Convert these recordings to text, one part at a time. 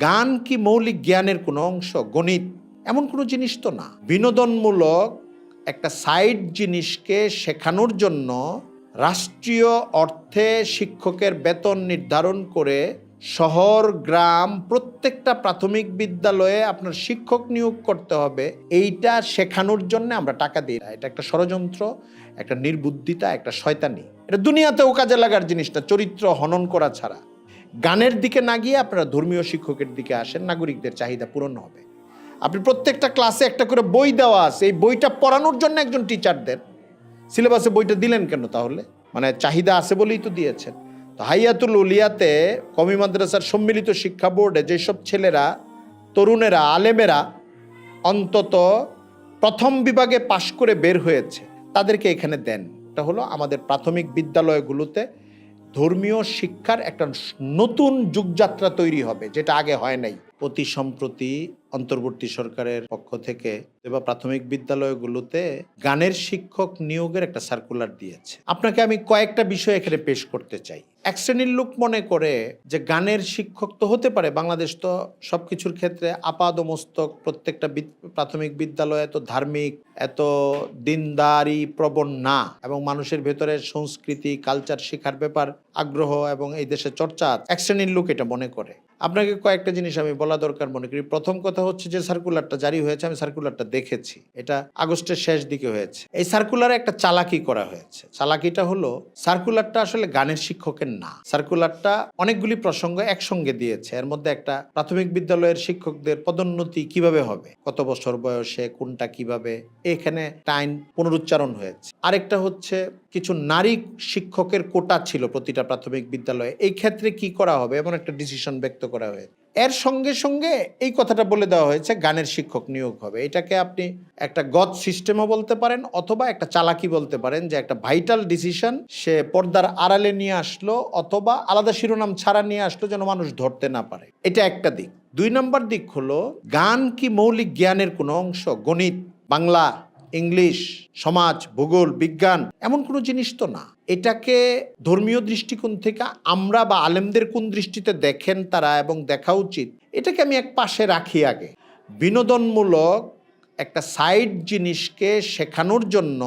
গান কি মৌলিক জ্ঞানের কোনো অংশ? গণিত এমন কোনো জিনিস তো না। বিনোদনমূলক একটা সাইড জিনিসকে শেখানোর জন্য রাষ্ট্রীয় অর্থে শিক্ষকের বেতন নির্ধারণ করে শহর, গ্রাম, প্রত্যেকটা প্রাথমিক বিদ্যালয়ে আপনার শিক্ষক নিয়োগ করতে হবে। এইটা শেখানোর জন্য আমরা টাকা দিই। না এটা একটা ষড়যন্ত্র, একটা নির্বুদ্ধিতা, একটা শয়তানি। এটা দুনিয়াতেও কাজে লাগার জিনিসটা, চরিত্র হনন করা ছাড়া। গানের দিকে না গিয়ে আপনারা ধর্মীয় শিক্ষকের দিকে আসেন, নাগরিকদের চাহিদা পূরণ হবে। আপনি প্রত্যেকটা ক্লাসে একটা করে বই দেওয়া আছে, এই বইটা পড়ানোর জন্য একজন টিচারদের সিলেবাসে বইটা দিলেন কেন তাহলে? মানে চাহিদা আছে বলেই তো দিয়েছেন। তো হাইয়াতুল উলিয়াতে কমি মাদ্রাসার সম্মিলিত শিক্ষা বোর্ডে যেসব ছেলেরা, তরুণেরা, আলেমেরা অন্তত প্রথম বিভাগে পাশ করে বের হয়েছে, তাদেরকে এখানে দেন। এটা হলো আমাদের প্রাথমিক বিদ্যালয়গুলোতে ধর্মীয় শিক্ষার একটা নতুন যুগযাত্রা তৈরি হবে যেটা আগে হয় নাই। অতি সম্প্রতি অন্তর্বর্তী সরকারের পক্ষ থেকে বা প্রাথমিক বিদ্যালয়গুলোতে গানের শিক্ষক নিয়োগের একটা সার্কুলার দিয়েছে। আপনাকে আমি কয়েকটা বিষয় এখানে পেশ করতে চাই। এক শ্রেণির লোক মনে করে যে গানের শিক্ষক তো হতে পারে, বাংলাদেশ তো সব কিছুর ক্ষেত্রে আপাদ মস্তক প্রত্যেকটা প্রাথমিক বিদ্যালয় এত ধার্মিক, এত দিনদারি প্রবণ না এবং মানুষের ভেতরে সংস্কৃতি কালচার শেখার ব্যাপার আগ্রহ এবং এই দেশে চর্চা এক শ্রেণির লোক এটা মনে করে। আপনাকে কয়েকটা জিনিস আমি বলা দরকার মনে করি। প্রথম কথা হচ্ছে যে সার্কুলারটা জারি হয়েছে, আমি সার্কুলারটা দেখেছি। এটা আগস্টের শেষ দিকে হয়েছে। এই সার্কুলারে একটা চালাকি করা হয়েছে। চালাকিটা হলো সার্কুলারটা আসলে গানের শিক্ষকের না। সার্কুলারটা অনেকগুলি প্রসঙ্গ একসঙ্গে দিয়েছে। এর মধ্যে একটা প্রাথমিক বিদ্যালয়ের শিক্ষকদের পদোন্নতি কীভাবে হবে? কত বছর বয়সে? কোনটা কীভাবে? এখানে টাইম পুনরুচ্চারণ হয়েছে। আরেকটা হচ্ছে, কিছু নারী শিক্ষকের কোটা ছিল প্রতিটা প্রাথমিক বিদ্যালয়ে। এই ক্ষেত্রে কি করা হবে? এমন একটা ডিসিশন ব্যক্ত করা হয়েছে। এর সঙ্গে সঙ্গে এই কথাটা বলে দেওয়া হয়েছে, গানের শিক্ষক নিয়োগ হবে। এটাকে আপনি একটা গদ সিস্টেমও বলতে পারেন অথবা একটা চালাকি বলতে পারেন যে একটা ভাইটাল ডিসিশন সে পর্দার আড়ালে নিয়ে আসলো অথবা আলাদা শিরোনাম ছাড়া নিয়ে আসলো যেন মানুষ ধরতে না পারে। এটা একটা দিক। দুই নম্বর দিক হলো, গান কি মৌলিক জ্ঞানের কোনো অংশ? গণিত, বাংলা ইংলিশ, সমাজ, ভূগোল, বিজ্ঞান এমন কোনো জিনিস তো না। এটাকে ধর্মীয় দৃষ্টিকোণ থেকে আমরা বা আলেমদের কোন দৃষ্টিতে দেখেন তারা এবং দেখা উচিত, এটাকে আমি এক পাশে রাখি আগে। বিনোদনমূলক একটা সাইড জিনিসকে শেখানোর জন্য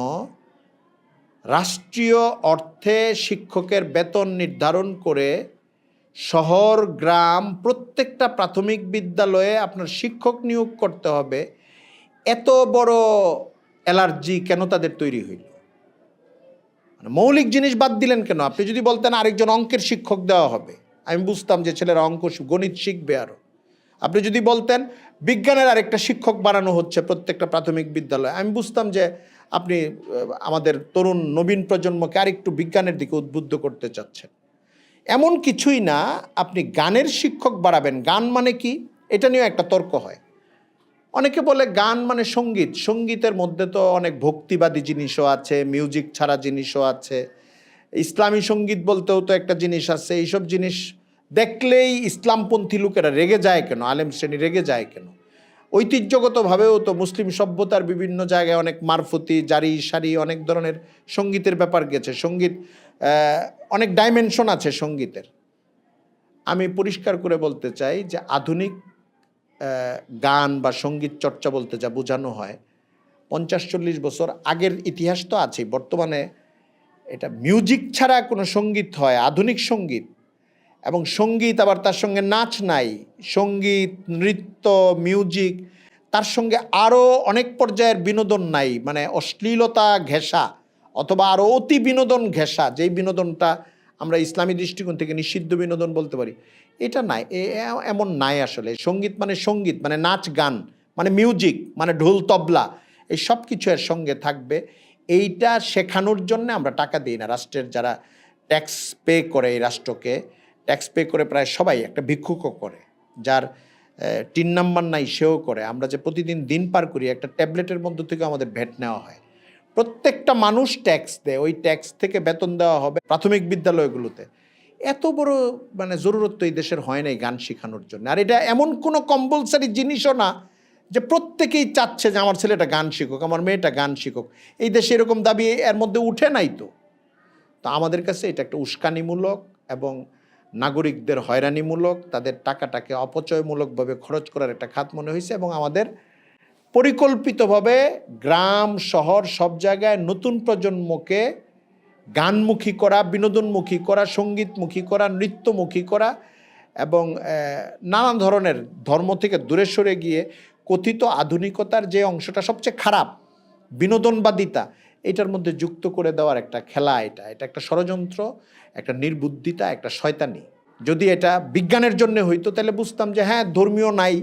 রাষ্ট্রীয় অর্থে শিক্ষকের বেতন নির্ধারণ করে শহর, গ্রাম, প্রত্যেকটা প্রাথমিক বিদ্যালয়ে আপনার শিক্ষক নিয়োগ করতে হবে। এত বড় অ্যালার্জি কেন তাদের তৈরি হইল? মানে মৌলিক জিনিস বাদ দিলেন কেন? আপনি যদি বলতেন আরেকজন অঙ্কের শিক্ষক দেওয়া হবে, আমি বুঝতাম যে ছেলেরা অঙ্ক গণিত শিখবে আরও আপনি যদি বলতেন বিজ্ঞানের আরেকটা শিক্ষক বানানো হচ্ছে প্রত্যেকটা প্রাথমিক বিদ্যালয়ে, আমি বুঝতাম যে আপনি আমাদের তরুণ নবীন প্রজন্মকে আরেকটু বিজ্ঞানের দিকে উদ্বুদ্ধ করতে চাচ্ছেন। এমন কিছুই না, আপনি গানের শিক্ষক বাড়াবেন। গান মানে কি? এটা নিয়েও একটা তর্ক হয়। অনেকে বলে গান মানে সংগীত। সঙ্গীতের মধ্যে তো অনেক ভক্তিবাদী জিনিসও আছে মিউজিক ছাড়া জিনিসও আছে। ইসলামী সংগীত বলতেও তো একটা জিনিস আছে, এইসব জিনিস দেখলেই ইসলামপন্থী লোকেরা রেগে যায় কেন? আলেম শ্রেণি রেগে যায় কেন? ঐতিহ্যগতভাবেও তো মুসলিম সভ্যতার বিভিন্ন জায়গায় অনেক মারফতি, জারি, সারি অনেক ধরনের সঙ্গীতের ব্যাপার গেছে। সংগীত অনেক ডাইমেনশন আছে সঙ্গীতের। আমি পরিষ্কার করে বলতে চাই যে আধুনিক গান বা সংগীত চর্চা বলতে যা বোঝানো হয়, পঞ্চাশ চল্লিশ বছর আগের ইতিহাস তো আছেই। বর্তমানে এটা মিউজিক ছাড়া কোনো সংগীত হয়, আধুনিক সংগীত। এবং সংগীত আবার তার সঙ্গে নাচ নাই, সংগীত, নৃত্য মিউজিক তার সঙ্গে আরও অনেক পর্যায়ের বিনোদন নাই। মানে অশ্লীলতা, ঘেঁষা, অথবা আরও অতি বিনোদন ঘেঁষা, যেই বিনোদনটা আমরা ইসলামী দৃষ্টিকোণ থেকে নিষিদ্ধ বিনোদন বলতে পারি। এটা নাই এমন নাই আসলে। সংগীত মানে সংগীত মানে নাচ গান মানে মিউজিক মানে ঢোল, তবলা, এই সব কিছু এর সঙ্গে থাকবে। এইটা শেখানোর জন্য আমরা টাকা দিই না। রাষ্ট্রের যারা ট্যাক্স পে করে এই রাষ্ট্রকে ট্যাক্স পে করে প্রায় সবাই, একটা ভিক্ষুকও করে, যার তিন নাম্বার নাই, সেও করে। আমরা যে প্রতিদিন দিন পার করি, একটা ট্যাবলেটের মধ্য থেকে আমাদের ভেট নেওয়া হয়। প্রত্যেকটা মানুষ ট্যাক্স দেয়। ওই ট্যাক্স থেকে বেতন দেওয়া হবে প্রাথমিক বিদ্যালয়গুলোতে। এত বড় মানে জরুরত এই দেশের হয় নাই গান শেখানোর জন্য। আর এটা এমন কোনো কম্পালসারি জিনিসও না যে প্রত্যেকেই চাচ্ছে যে আমার ছেলেটা গান শিখুক, আমার মেয়েটা গান শিখুক। এই দেশে এরকম দাবি এর মধ্যে উঠে নাই তো। তো আমাদের কাছে এটা একটা উস্কানিমূলক এবং নাগরিকদের হয়রানিমূলক, তাদের টাকাটাকে অপচয়মূলকভাবে খরচ করার একটা খাত মনে হয়েছে এবং আমাদের পরিকল্পিতভাবে গ্রাম, শহর, সব জায়গায় নতুন প্রজন্মকে গানমুখী করা, বিনোদনমুখী করা, সঙ্গীতমুখী করা, নৃত্যমুখী করা এবং নানান ধরনের ধর্ম থেকে দূরে সরে গিয়ে কথিত আধুনিকতার যে অংশটা সবচেয়ে খারাপ, বিনোদনবাদিতা, এটার মধ্যে যুক্ত করে দেওয়ার একটা খেলা এটা। এটা একটা ষড়যন্ত্র, একটা নির্বুদ্ধিতা, একটা শয়তানি। যদি এটা বিজ্ঞানের জন্য হইতো, তাহলে বুঝতাম যে হ্যাঁ ধর্মীয় নাই।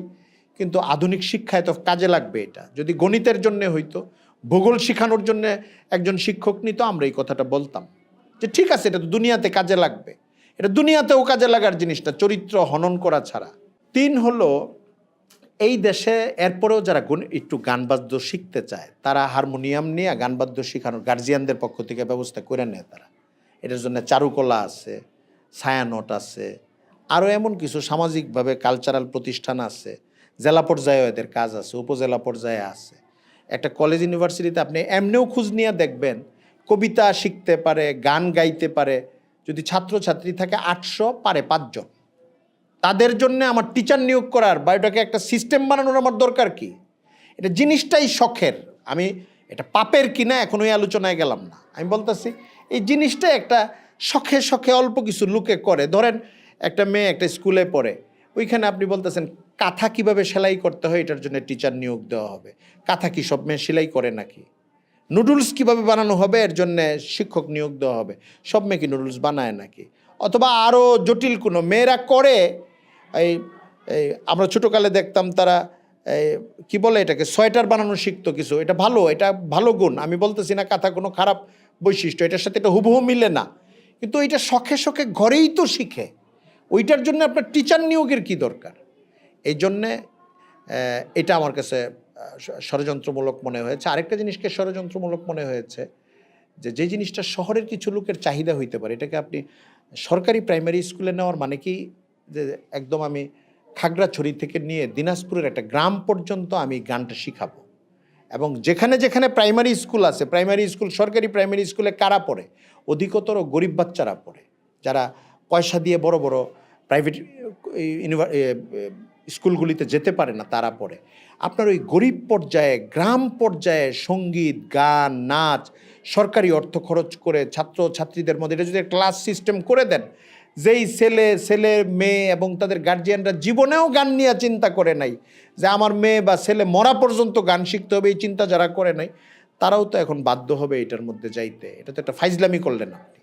কিন্তু আধুনিক শিক্ষায় তো কাজে লাগবে এটা। যদি গণিতের জন্য হইতো, ভূগোল শেখানোর জন্য একজন শিক্ষক নিত, আমরা এই কথাটা বলতাম। যে ঠিক আছে, এটা তো দুনিয়াতে কাজে লাগবে। এটা দুনিয়াতেও কাজে লাগার জিনিসটা, চরিত্র হনন করা ছাড়া। তিন হলো, এই দেশে এরপরেও যারা একটু গান বাদ্য শিখতে চায়, তারা হারমোনিয়াম নিয়ে গান বাদ্য শেখানোর গার্জিয়ানদের পক্ষ থেকে ব্যবস্থা করে নেয় তারা। এটার জন্য চারুকলা আছে, ছায়ানট আছে, আরও এমন কিছু সামাজিকভাবে কালচারাল প্রতিষ্ঠান আছে জেলা পর্যায়েও এদের কাজ আছে, উপজেলা পর্যায়ে আছে। একটা কলেজ ইউনিভার্সিটিতে আপনি এমনিও খোঁজ নিয়ে দেখবেন, কবিতা শিখতে পারে, গান গাইতে পারে, যদি ছাত্রছাত্রী থাকে আটশো পারে পাঁচজন। তাদের জন্য আমার টিচার নিয়োগ করার বা এটাকে একটা সিস্টেম বানানোর আমার দরকার কি? এটা জিনিসটাই শখের। আমি, এটা পাপের কিনা এখন ওই আলোচনায় গেলাম না। আমি বলতেছি, এই জিনিসটা একটা শখে শখে অল্প কিছু লুকে করে। ধরেন একটা মেয়ে একটা স্কুলে পড়ে, ওইখানে আপনি বলতেছেন কাঁথা কীভাবে সেলাই করতে হয় এটার জন্য টিচার নিয়োগ দেওয়া হবে। কাঁথা কি সব মেয়ে সেলাই করে নাকি? নুডলস কীভাবে বানানো হবে এর জন্য শিক্ষক নিয়োগ দেওয়া হবে। সব মেয়ে কি নুডলস বানায় নাকি? অথবা আরও জটিল কোনো মেয়েরা করে, এই আমরা ছোটোকালে দেখতাম তারা কি বলে এটাকে, সোয়েটার বানানো শিখতো কিছু। এটা ভালো এটা ভালো গুণ। আমি বলতেছি না কাঁথা কোনো খারাপ বৈশিষ্ট্য, এটার সাথে এটা হুবহু মিলে না। কিন্তু এটা শখে শখে ঘরেই তো শিখে। ওইটার জন্য আপনার টিচার নিয়োগের কি দরকার? এই জন্যে এটা আমার কাছে ষড়যন্ত্রমূলক মনে হয়েছে। আরেকটা জিনিসকে ষড়যন্ত্রমূলক মনে হয়েছে যে যে জিনিসটা শহরের কিছু লোকের চাহিদা হইতে পারে, এটাকে আপনি সরকারি প্রাইমারি স্কুলে নেওয়ার মানে কি? যে, একদম আমি খাগড়াছড়ি থেকে নিয়ে দিনাজপুরের একটা গ্রাম পর্যন্ত আমি গানটা শিখাবো। এবং যেখানে যেখানে প্রাইমারি স্কুল আছে, প্রাইমারি স্কুল, সরকারি প্রাইমারি স্কুলে কারা পড়ে? অধিকতর গরিব বাচ্চারা পড়ে, যারা পয়সা দিয়ে বড় বড় প্রাইভেট স্কুলগুলিতে যেতে পারে না, তারা পড়ে। আপনার ওই গরিব পর্যায়ে, গ্রাম পর্যায়ে সংগীত, গান, নাচ, সরকারি অর্থ খরচ করে ছাত্র, ছাত্রীদের মধ্যে, এটা যদি ক্লাস সিস্টেম করে দেন, যেই ছেলে ছেলে, মেয়ে এবং তাদের গার্জিয়ানরা জীবনেও গান নিয়ে চিন্তা করে নাই, যে আমার মেয়ে বা ছেলে মরা পর্যন্ত গান শিখতে হবে, এই চিন্তা যারা করে নাই, তারাও তো এখন বাধ্য হবে এটার মধ্যে যাইতে। এটা তো একটা ফাইজলামি করলেন আপনি।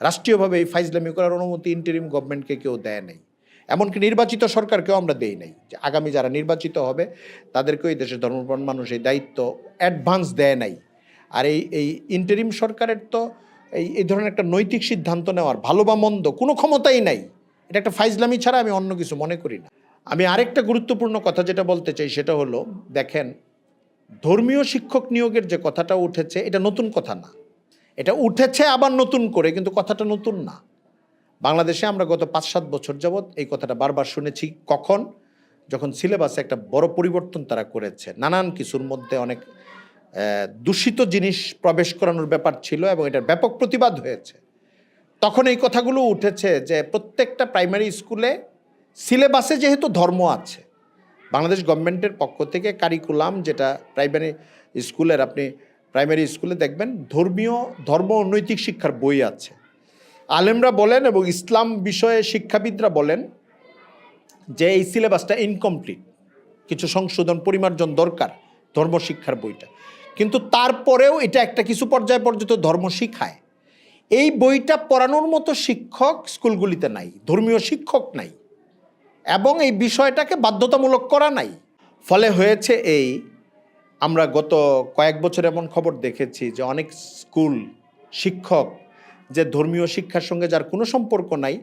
রাষ্ট্রীয়ভাবে এই ফাইজলামি করার অনুমতি ইন্টারিম গভর্নমেন্টকে কেউ দেয় নাই। এমনকি নির্বাচিত সরকারকেও আমরা দেই নাই যে আগামী যারা নির্বাচিত হবে, তাদেরকেও এই দেশের ধর্মপ্রাণ মানুষ এই দায়িত্ব অ্যাডভান্স দেয় নাই। আর এই এই ইন্টারিম সরকারের তো এই এই ধরনের একটা নৈতিক সিদ্ধান্ত নেওয়ার ভালো বা মন্দ কোনো ক্ষমতাই নাই। এটা একটা ফাইজলামি ছাড়া আমি অন্য কিছু মনে করি না। আমি আরেকটা গুরুত্বপূর্ণ কথা যেটা বলতে চাই সেটা হলো, দেখেন, ধর্মীয় শিক্ষক নিয়োগের যে কথাটা উঠেছে, এটা নতুন কথা না। এটা উঠেছে আবার নতুন করে, কিন্তু কথাটা নতুন না। বাংলাদেশে আমরা গত পাঁচ সাত বছর যাবৎ এই কথাটা বারবার শুনেছি। কখন? যখন সিলেবাসে একটা বড় পরিবর্তন তারা করেছে। নানান কিছুর মধ্যে অনেক দূষিত জিনিস প্রবেশ করানোর ব্যাপার ছিল এবং এটার ব্যাপক প্রতিবাদ হয়েছে। তখন এই কথাগুলো উঠেছে যে প্রত্যেকটা প্রাইমারি স্কুলে সিলেবাসে যেহেতু ধর্ম আছে, বাংলাদেশ গভর্নমেন্টের পক্ষ থেকে কারিকুলাম যেটা প্রাইমারি স্কুলের, আপনি প্রাইমারি স্কুলে দেখবেন ধর্মীয়, ধর্ম নৈতিক শিক্ষার বই আছে। আলেমরা বলেন এবং ইসলাম বিষয়ে শিক্ষাবিদরা বলেন যে এই সিলেবাসটা ইনকমপ্লিট কিছু সংশোধন পরিমার্জন দরকার ধর্ম শিক্ষার বইটা। কিন্তু তারপরেও এটা একটা কিছু পর্যায় পর্যন্ত ধর্ম শিখায়। এই বইটা পড়ানোর মতো শিক্ষক স্কুলগুলিতে নাই, ধর্মীয় শিক্ষক নাই এবং এই বিষয়টাকে বাধ্যতামূলক করা নাই। ফলে হয়েছে এই, আমরা গত কয়েক বছর এমন খবর দেখেছি যে অনেক স্কুল শিক্ষক যে ধর্মীয় শিক্ষার সঙ্গে যার কোনো সম্পর্ক নাই,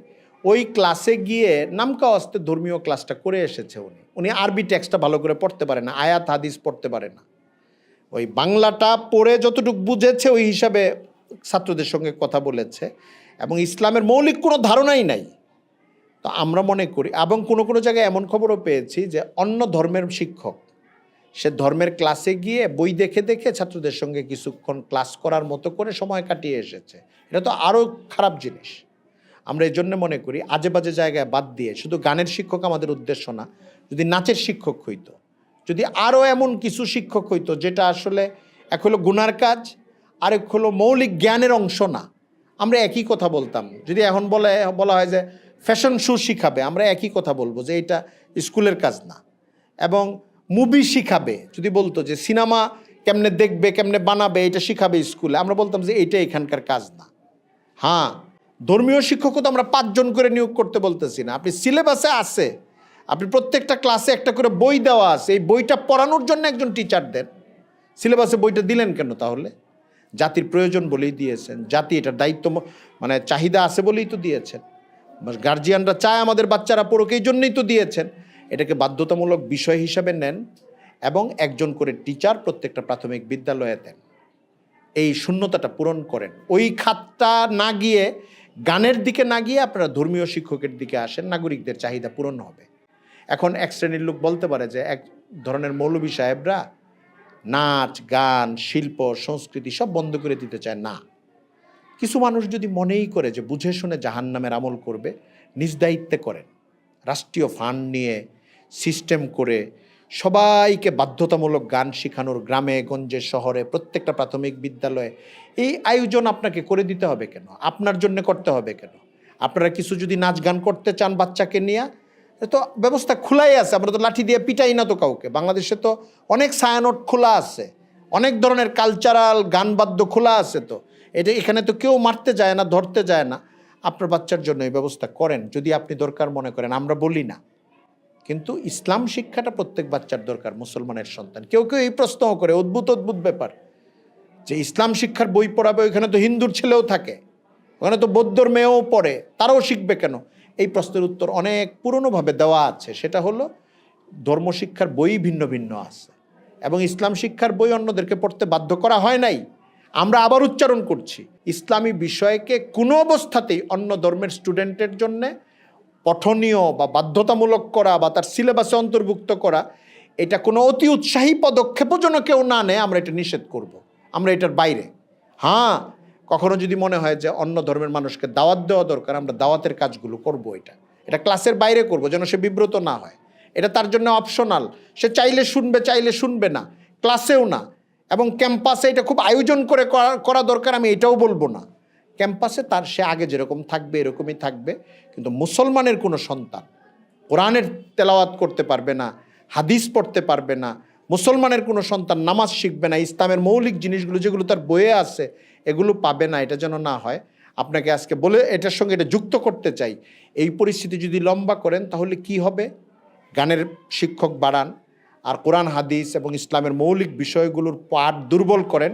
ওই ক্লাসে গিয়ে নামকা অস্তে ধর্মীয় ক্লাসটা করে এসেছে উনি। উনি আরবি টেক্সটটা ভালো করে পড়তে পারে না, আয়াত, হাদিস পড়তে পারে না। ওই বাংলাটা পড়ে যতটুকু বুঝেছে, ওই হিসাবে ছাত্রদের সঙ্গে কথা বলেছে এবং ইসলামের মৌলিক কোনো ধারণাই নাই। তো আমরা মনে করি, এবং কোনো কোনো জায়গায় এমন খবরও পেয়েছি যে অন্য ধর্মের শিক্ষক সে ধর্মের ক্লাসে গিয়ে বই দেখে দেখে ছাত্রদের সঙ্গে কিছুক্ষণ ক্লাস করার মতো করে সময় কাটিয়ে এসেছে। এটা তো আরও খারাপ জিনিস। আমরা এই জন্য মনে করি আজে বাজে জায়গায় বাদ দিয়ে শুধু গানের শিক্ষক আমাদের উদ্দেশ্য না, যদি নাচের শিক্ষক হইতো, যদি আরও এমন কিছু শিক্ষক হইতো যেটা আসলে এক হলো গুনার কাজ আর এক হলো মৌলিক জ্ঞানের অংশ না। আমরা একই কথা বলতাম। যদি এখন বলে, বলা হয় যে ফ্যাশন শো শিখাবে, আমরা একই কথা বলব যে এটা স্কুলের কাজ না। এবং মুভি শিখাবে। যদি বলতো যে সিনেমা কেমনে দেখবে, কেমনে বানাবে, এটা শিখাবে স্কুলে আমরা বলতাম যে এটা এখানকার কাজ না। হ্যাঁ ধর্মীয় শিক্ষকও তো আমরা পাঁচজন করে নিয়োগ করতে বলতেছি না। আপনি সিলেবাসে আছে, আপনি প্রত্যেকটা ক্লাসে একটা করে বই দেওয়া আছে, এই বইটা পড়ানোর জন্য একজন টিচার দেন। সিলেবাসে বইটা দিলেন কেন তাহলে? জাতির প্রয়োজন বলেই দিয়েছেন, জাতি এটার দায়িত্ব মানে চাহিদা আছে বলেই তো দিয়েছেন। গার্জিয়ানরা চায় আমাদের বাচ্চারা পড়ুক, এই জন্যই তো দিয়েছেন। এটাকে বাধ্যতামূলক বিষয় হিসাবে নেন এবং একজন করে টিচার প্রত্যেকটা প্রাথমিক বিদ্যালয়ে দেন এই শূন্যতাটা পূরণ করেন। ওই খাতটা না গিয়ে, গানের দিকে না গিয়ে আপনারা ধর্মীয় শিক্ষকের দিকে আসেন, নাগরিকদের চাহিদা পূরণ হবে। এখন এক শ্রেণির লোক বলতে পারে যে এক ধরনের মৌলবী সাহেবরা নাচ, গান, শিল্প, সংস্কৃতি সব বন্ধ করে দিতে চায় না। কিছু মানুষ যদি মনেই করে যে বুঝে শুনে জাহান নামের আমল করবে, নিজ দায়িত্বে করেন। রাষ্ট্রীয় ফান্ড নিয়ে সিস্টেম করে সবাইকে বাধ্যতামূলক গান শেখানোর গ্রামে, গঞ্জে, শহরে, প্রত্যেকটা প্রাথমিক বিদ্যালয়ে এই আয়োজন আপনাকে করে দিতে হবে কেন? আপনার জন্য করতে হবে কেন? আপনারা কিছু যদি নাচ গান করতে চান বাচ্চাকে নিয়ে, তো ব্যবস্থা খোলাই আছে। আমরা তো লাঠি দিয়ে পিটাই না তো কাউকে। বাংলাদেশে তো অনেক সায়ানট খোলা আছে। অনেক ধরনের কালচারাল গান বাদ্য খোলা আছে তো। এটা এখানে তো কেউ মারতে যায় না, ধরতে যায় না। আপনার বাচ্চার জন্য এই ব্যবস্থা করেন। যদি আপনি দরকার মনে করেন, আমরা বলি না। কিন্তু ইসলাম শিক্ষাটা প্রত্যেক বাচ্চার দরকার, মুসলমানের সন্তান। কেউ কেউ এই প্রশ্নও করে, অদ্ভুত অদ্ভুত ব্যাপার। যে ইসলাম শিক্ষার বই পড়াবে, ওইখানে তো হিন্দুর ছেলেও থাকে, ওখানে তো বৌদ্ধর মেয়েও পড়ে, তারাও শিখবে কেন? এই প্রশ্নের উত্তর অনেক পুরনোভাবে দেওয়া আছে। সেটা হলো, ধর্ম শিক্ষার বই ভিন্ন ভিন্ন আছে এবং ইসলাম শিক্ষার বই অন্যদেরকে পড়তে বাধ্য করা হয় নাই। আমরা আবার উচ্চারণ করছি, ইসলামী বিষয়কে কোনো অবস্থাতেই অন্য ধর্মের স্টুডেন্টের জন্যে পঠনীয় বা বাধ্যতামূলক করা বা তার সিলেবাসে অন্তর্ভুক্ত করা, এটা কোনো অতি উৎসাহী পদক্ষেপও যেন কেউ না নেয়, আমরা এটা নিষেধ করব। আমরা এটার বাইরে। হ্যাঁ কখনো যদি মনে হয় যে অন্য ধর্মের মানুষকে দাওয়াত দেওয়া দরকার, আমরা দাওয়াতের কাজগুলো করব এটা। এটা ক্লাসের বাইরে করব যেন সে বিব্রত না হয়। এটা তার জন্য অপশনাল। সে চাইলে শুনবে চাইলে শুনবে না। ক্লাসেও না। এবং ক্যাম্পাসে এটা খুব আয়োজন করে করা- করা দরকার, আমি এটাও বলব না। ক্যাম্পাসে তার সে আগে যেরকম থাকবে, এরকমই থাকবে। কিন্তু মুসলমানের কোনো সন্তান কোরআনের তেলাওয়াত করতে পারবে না, হাদিস পড়তে পারবে না, মুসলমানের কোনো সন্তান নামাজ শিখবে না, ইসলামের মৌলিক জিনিসগুলো যেগুলো তার বইয়ে আছে, এগুলো পাবে না, এটা যেন না হয়। আপনাকে আজকে বলে এটার সঙ্গে এটা যুক্ত করতে চাই। এই পরিস্থিতি যদি লম্বা করেন, তাহলে কি হবে? গানের শিক্ষক বাড়ান, আর কোরআন, হাদিস এবং ইসলামের মৌলিক বিষয়গুলোর পাঠ দুর্বল করেন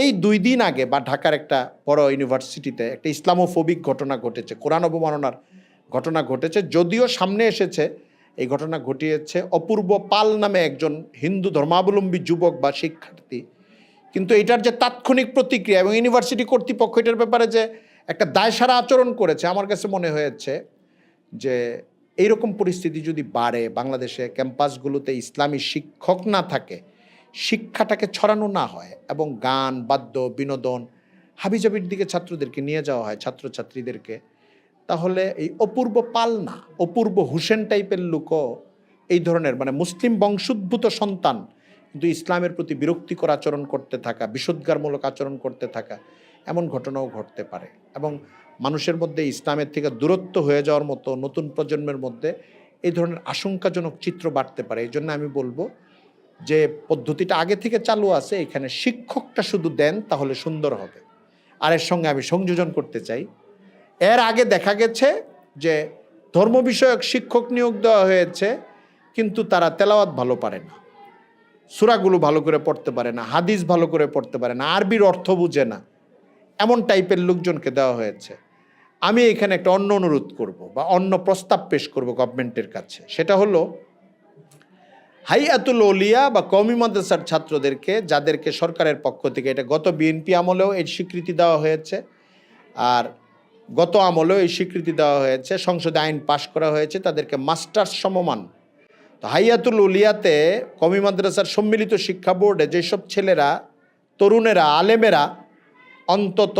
এই দুই দিন আগে বা ঢাকার একটা বড় ইউনিভার্সিটিতে একটা ইসলামোফোবিক ঘটনা ঘটেছে, কোরআন অবমাননার ঘটনা ঘটেছে, যদিও সামনে এসেছে। এই ঘটনা ঘটিয়েছে অপূর্ব পাল নামে একজন হিন্দু ধর্মাবলম্বী যুবক বা শিক্ষার্থী। কিন্তু এটার যে তাৎক্ষণিক প্রতিক্রিয়া এবং ইউনিভার্সিটি কর্তৃপক্ষ এটার ব্যাপারে যে একটা দায়সারা আচরণ করেছে, আমার কাছে মনে হয়েছে যে এইরকম পরিস্থিতি যদি বাড়ে, বাংলাদেশে ক্যাম্পাসগুলোতে ইসলামী শিক্ষক না থাকে শিক্ষাটাকে ছড়ানো না হয় এবং গান, বাদ্য, বিনোদন, হাবিজাবির দিকে ছাত্রদেরকে নিয়ে যাওয়া হয়, ছাত্রছাত্রীদেরকে, তাহলে এই অপূর্ব পাল না অপূর্ব হুসেন টাইপের লোকও এই ধরনের মানে মুসলিম বংশোদ্ভূত সন্তান কিন্তু ইসলামের প্রতি বিরক্তিকর আচরণ করতে থাকা বিষোদ্গারমূলক আচরণ করতে থাকা, এমন ঘটনাও ঘটতে পারে। এবং মানুষের মধ্যে ইসলামের থেকে দূরত্ব হয়ে যাওয়ার মতো নতুন প্রজন্মের মধ্যে এই ধরনের আশঙ্কাজনক চিত্র বাড়তে পারে। এই জন্য আমি বলব যে পদ্ধতিটা আগে থেকে চালু আছে, এখানে শিক্ষকটা শুধু দেন, তাহলে সুন্দর হবে। আর এর সঙ্গে আমি সংযোজন করতে চাই। এর আগে দেখা গেছে যে ধর্ম বিষয়ক শিক্ষক নিয়োগ দেওয়া হয়েছে, কিন্তু তারা তেলাওয়াত ভালো পারে না। সুরাগুলো ভালো করে পড়তে পারে না, হাদিস ভালো করে পড়তে পারে না, আরবির অর্থ বুঝে না। এমন টাইপের লোকজনকে দেওয়া হয়েছে। আমি এখানে একটা অন্য অনুরোধ করব বা অন্য প্রস্তাব পেশ করব গভর্নমেন্টের কাছে। সেটা হলো হাইয়াতুল ওলিয়া বা কমি মাদ্রাসার ছাত্রদেরকে, যাদেরকে সরকারের পক্ষ থেকে এটা গত বিএনপি আমলেও এই স্বীকৃতি দেওয়া হয়েছে আর গত আমলেও এই স্বীকৃতি দেওয়া হয়েছে, সংসদে আইন পাশ করা হয়েছে, তাদেরকে মাস্টার্স সমমান। তো হাইয়াতুল উলিয়াতে কমি মাদ্রাসার সম্মিলিত শিক্ষা বোর্ডে যেসব ছেলেরা, তরুণেরা, আলেমেরা অন্তত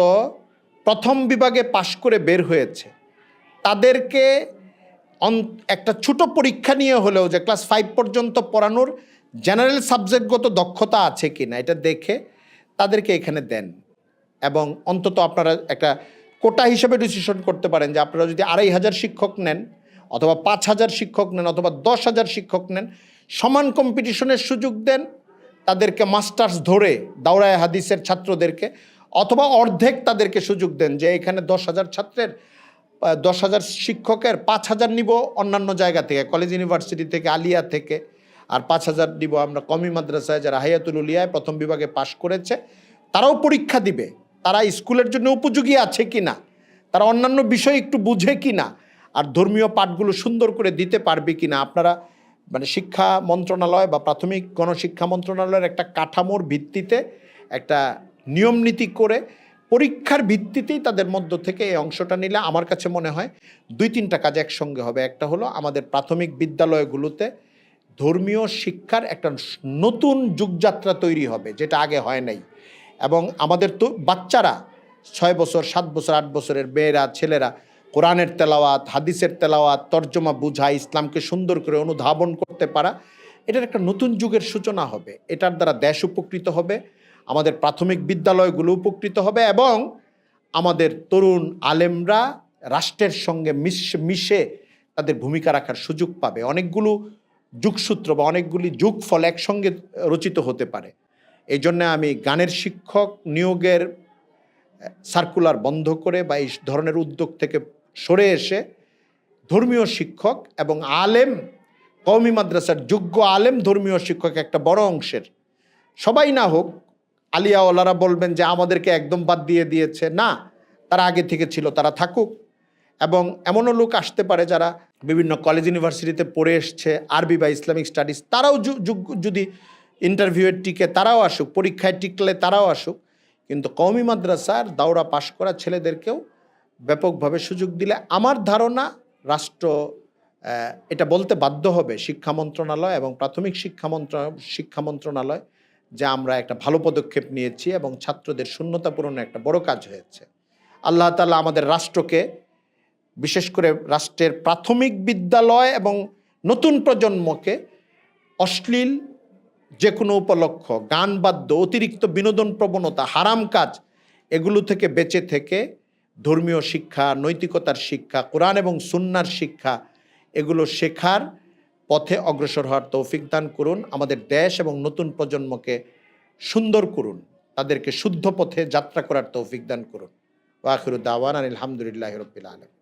প্রথম বিভাগে পাশ করে বের হয়েছে, তাদেরকে একটা ছোট পরীক্ষা নিয়ে হলেও যে ক্লাস ফাইভ পর্যন্ত পড়ানোর জেনারেল সাবজেক্টগত দক্ষতা আছে কি না এটা দেখে তাদেরকে এখানে দেন। এবং অন্তত আপনারা একটা কোটা হিসেবে ডিসিশন করতে পারেন যে আপনারা যদি আড়াই হাজার শিক্ষক নেন, অথবা পাঁচ হাজার শিক্ষক নেন, অথবা দশ হাজার শিক্ষক নেন, সমান কম্পিটিশনের সুযোগ দেন, তাদেরকে মাস্টার্স ধরে দাওরায় হাদিসের ছাত্রদেরকে, অথবা অর্ধেক তাদেরকে সুযোগ দেন যে এখানে দশ হাজার ছাত্রের দশ হাজার শিক্ষকের পাঁচ হাজার নিব অন্যান্য জায়গা থেকে কলেজ ইউনিভার্সিটি থেকে, আলিয়া থেকে। আর পাঁচ হাজার দিব আমরা কমি মাদ্রাসায়, যারা হায়াতুল উলিয়ায় প্রথম বিভাগে পাশ করেছে। তারাও পরীক্ষা দিবে, তারা স্কুলের জন্য উপযোগী আছে কি না তারা অন্যান্য বিষয় একটু বুঝে কি না আর ধর্মীয় পাঠগুলো সুন্দর করে দিতে পারবে কি না আপনারা মানে শিক্ষা মন্ত্রণালয় বা প্রাথমিক গণশিক্ষা মন্ত্রণালয়ের একটা কাঠামোর ভিত্তিতে একটা নিয়ম নীতি করে পরীক্ষার ভিত্তিতেই তাদের মধ্য থেকে এই অংশটা নিলে আমার কাছে মনে হয় দুই তিনটা কাজ একসঙ্গে হবে। একটা হলো আমাদের প্রাথমিক বিদ্যালয়গুলোতে ধর্মীয় শিক্ষার একটা নতুন যুগযাত্রা তৈরি হবে, যেটা আগে হয় নাই। এবং আমাদের তো বাচ্চারা ছয় বছর, সাত বছর, আট বছরের মেয়েরা, ছেলেরা কোরআনের তেলাওয়াত, হাদিসের তেলাওয়াত, তর্জমা বুঝা, ইসলামকে সুন্দর করে অনুধাবন করতে পারা, এটার একটা নতুন যুগের সূচনা হবে। এটার দ্বারা দেশ উপকৃত হবে। আমাদের প্রাথমিক বিদ্যালয়গুলো উপকৃত হবে এবং আমাদের তরুণ আলেমরা রাষ্ট্রের সঙ্গে মিশ- তাদের ভূমিকা রাখার সুযোগ পাবে। অনেকগুলো যুগসূত্র বা অনেকগুলি যুগফল একসঙ্গে রচিত হতে পারে। এই জন্য আমি গানের শিক্ষক নিয়োগের সার্কুলার বন্ধ করে বা এই ধরনের উদ্যোগ থেকে সরে এসে ধর্মীয় শিক্ষক এবং আলেম, কওমি মাদ্রাসার যোগ্য আলেম ধর্মীয় শিক্ষক একটা বড় অংশের। সবাই না হোক আলিয়াওয়ালারা বলবেন যে আমাদেরকে একদম বাদ দিয়ে দিয়েছে। না, তারা আগে থেকে ছিল, তারা থাকুক। এবং এমনও লোক আসতে পারে যারা বিভিন্ন কলেজ ইউনিভার্সিটিতে পড়ে এসছে, আরবি বা ইসলামিক স্টাডিজ তারাও যদি ইন্টারভিউয়ের টিকে তারাও আসুক, পরীক্ষায় টিকলে তারাও আসুক। কিন্তু কওমি মাদ্রাসার দাওরা পাশ করা ছেলেদেরকেও ব্যাপকভাবে সুযোগ দিলে আমার ধারণা রাষ্ট্র এটা বলতে বাধ্য হবে শিক্ষা মন্ত্রণালয় এবং প্রাথমিক শিক্ষা মন্ত্র, শিক্ষা মন্ত্রণালয় যে আমরা একটা ভালো পদক্ষেপ নিয়েছি এবং ছাত্রদের শূন্যতা পূরণে একটা বড় কাজ হয়েছে। আল্লাহ তালা আমাদের রাষ্ট্রকে, বিশেষ করে রাষ্ট্রের প্রাথমিক বিদ্যালয় এবং নতুন প্রজন্মকে অশ্লীল যে কোনো উপলক্ষ, গান বাদ্য, অতিরিক্ত বিনোদন প্রবণতা, হারাম কাজ, এগুলো থেকে বেঁচে থেকে ধর্মীয় শিক্ষা, নৈতিকতার শিক্ষা, কোরআন এবং সুন্নার শিক্ষা, এগুলো শেখার পথে অগ্রসর হওয়ার তৌফিক দান করুন। আমাদের দেশ এবং নতুন প্রজন্মকে সুন্দর করুন। তাদেরকে শুদ্ধ পথে যাত্রা করার তৌফিক দান করুন। ওয়াখিরুদ্দাওয়ান আলহামদুলিল্লাহ রবিল আলম